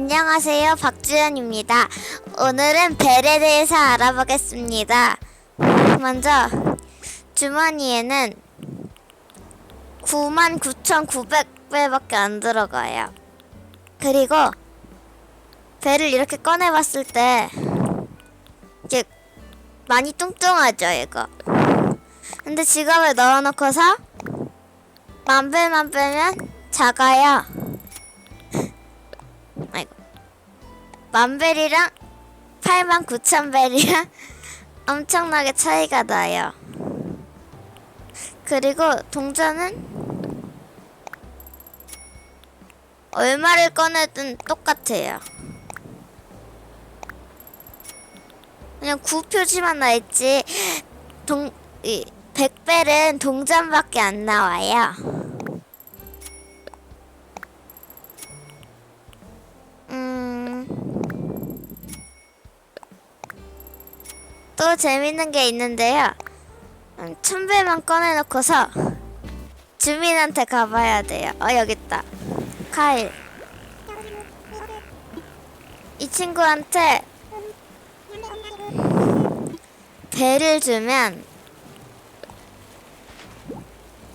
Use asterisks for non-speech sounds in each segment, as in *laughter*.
안녕하세요. 박주연입니다. 오늘은 벨에 대해서 알아보겠습니다. 먼저 주머니에는 99,900배밖에 안 들어가요. 그리고 배를 이렇게 꺼내봤을 때 이게 많이 뚱뚱하죠, 이거. 근데 지갑에 넣어놓고서 만 배만 빼면 작아요. 만벨이랑 8만 9천 벨이랑 엄청나게 차이가 나요. 그리고 동전은 얼마를 꺼내든 똑같아요. 그냥 구 표지만 나 있지 동, 이, 100벨은 동전밖에 안 나와요. 재밌는 게 있는데요. 음, 천배만 꺼내놓고서 주민한테 가봐야 돼요. 어, 여기 있다. 카일. 이 친구한테 배를 주면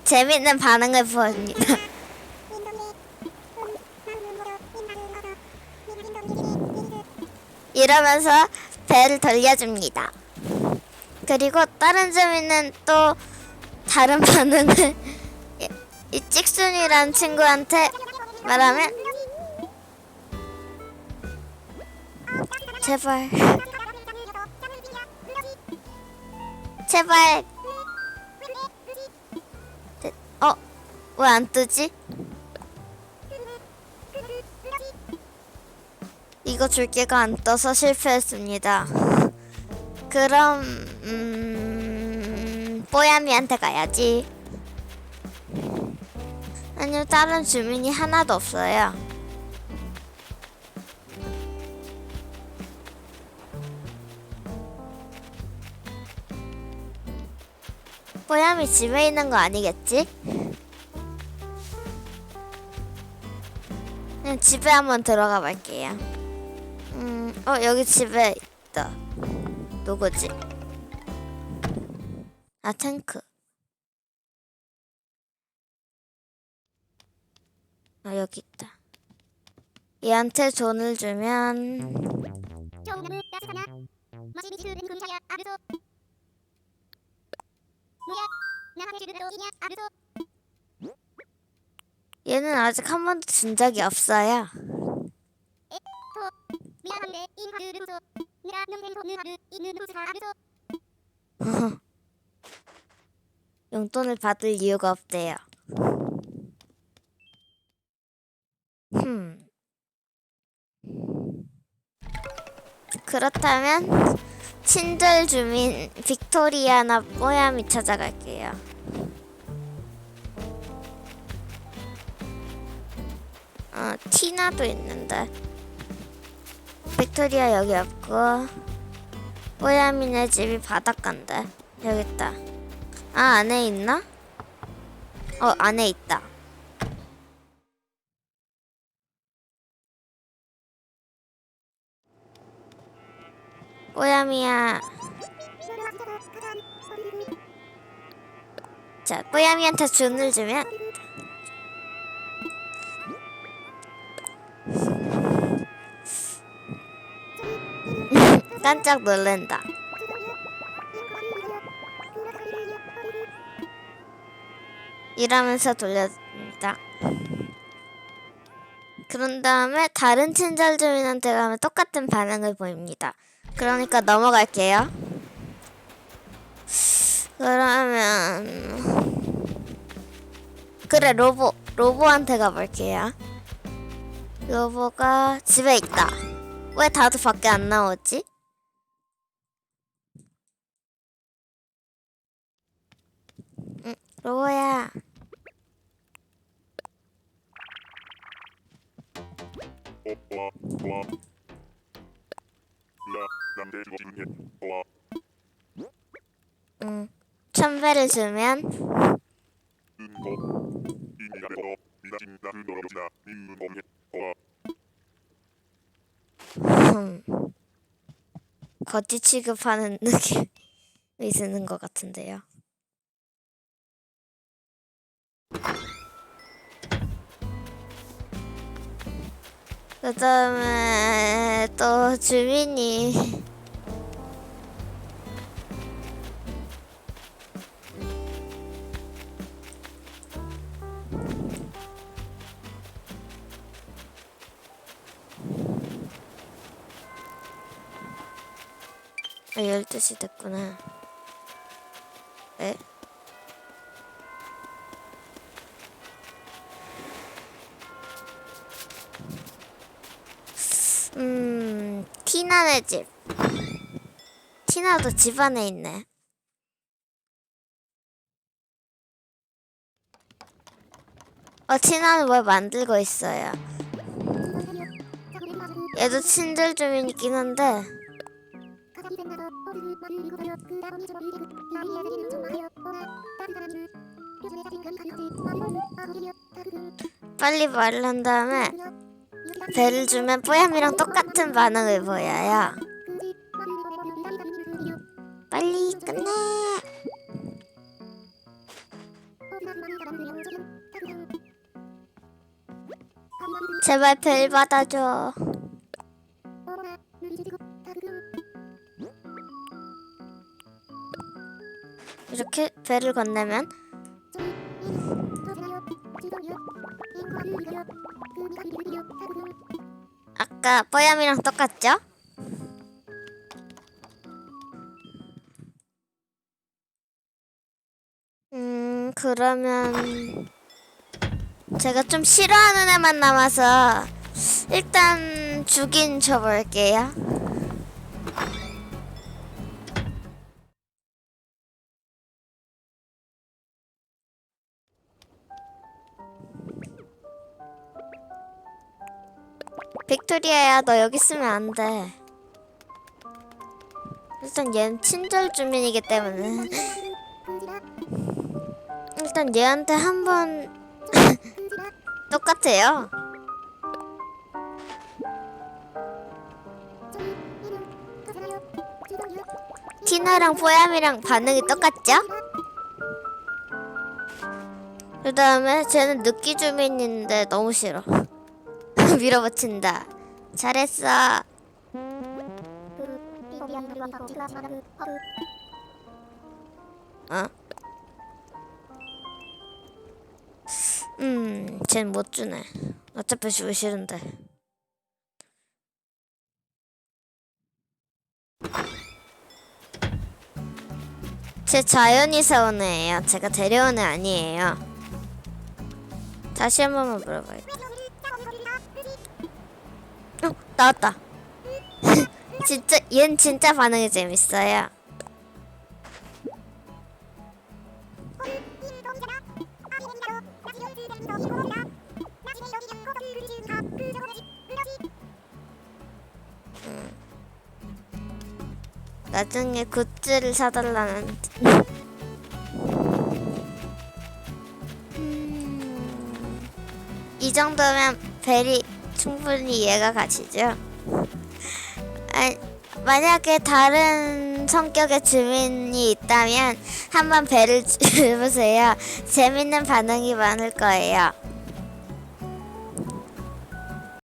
재밌는 반응을 보입니다. *laughs* 이러면서 배를 돌려줍니다. 그리고 다른 점이는 또 다른 반응을 이- *laughs* 이 찍순이란 친구한테 말하면 제발 제발 어? 왜 안 뜨지? 이거 줄게가 안 떠서 실패했습니다. 그럼 음... 뽀야미한테 가야지. 아니요 다른 주민이 하나도 없어요. 뽀야미 집에 있는 거 아니겠지? 그냥 집에 한번 들어가 볼게요. 음, 어 여기 집에 있다. 누구지? 아 탱크. 아 여기 있다. 얘한테 돈을 주면 아르소 얘는 아직 한 번도 준 적이 없어요. *laughs* 능생 돈을 받을 이유가 없대요. 흠. 그렇다면 친절 주민 빅토리아나 뽀야미 찾아갈게요. 어, 티나도 있는데 빅토리아 여기 없고 뽀야미네 집이 바닷가인데 여기 있다. 아 안에 있나? 어 안에 있다. 뽀야미야. 자 뽀야미한테 준을 주면 깜짝 놀란다. 이러면서 돌려줍니다. 그런 다음에 다른 친절 주민한테 가면 똑같은 반응을 보입니다. 그러니까 넘어갈게요. 그러면 그래 로보 로보한테 가볼게요. 로보가 집에 있다. 왜 다들 밖에 안 나오지? 좋아 응. 천배를 주면 거지 취급하는 *laughs* 느낌이 드는 것 같은데요. 그 다음에 또 주민이 아, 12시 됐구나. 네? 음, 티나네 집. 티나도 집 안에 있네. 어, 티나는 뭘 만들고 있어요. 얘도 친절 주민이긴 한데, 빨리 말을 한 다음에 배를 주면 뽀얌이랑 똑같은 반응을 보여요. 빨리 끝내. 제발 벨 받아줘. 이렇게 배를 건네면 아까 뽀얌이랑 똑같죠? 음 그러면 제가 좀 싫어하는 애만 남아서 일단 죽인 쳐볼게요. 빅토리아야 너 여기 있으면 안 돼. 일단 얘는 친절 주민이기 때문에 일단 얘한테 한번 *laughs* 똑같아요. 티나랑 뽀얌이랑 반응이 똑같죠? 그 다음에 쟤는 느끼 주민인데 너무 싫어. *laughs* 밀어붙인다. 잘했어. 어? 음, 쟨 못 주네. 어차피 주기 싫은데. 제 자연이 사 온 애예요. 제가 데려온 애 아니에요. 다시 한 번만 물어봐요. 어, 나왔다. *laughs* 진짜 얜 진짜 반응이 재밌어요. 나중에 굿즈를 사달라는. *laughs* 음, 이 정도면 벨이 충분히 이해가 가시죠? 아니, 만약에 다른 성격의 주민이 있다면 한번 배를 *laughs* 줘보세요. 재밌는 반응이 많을 거예요.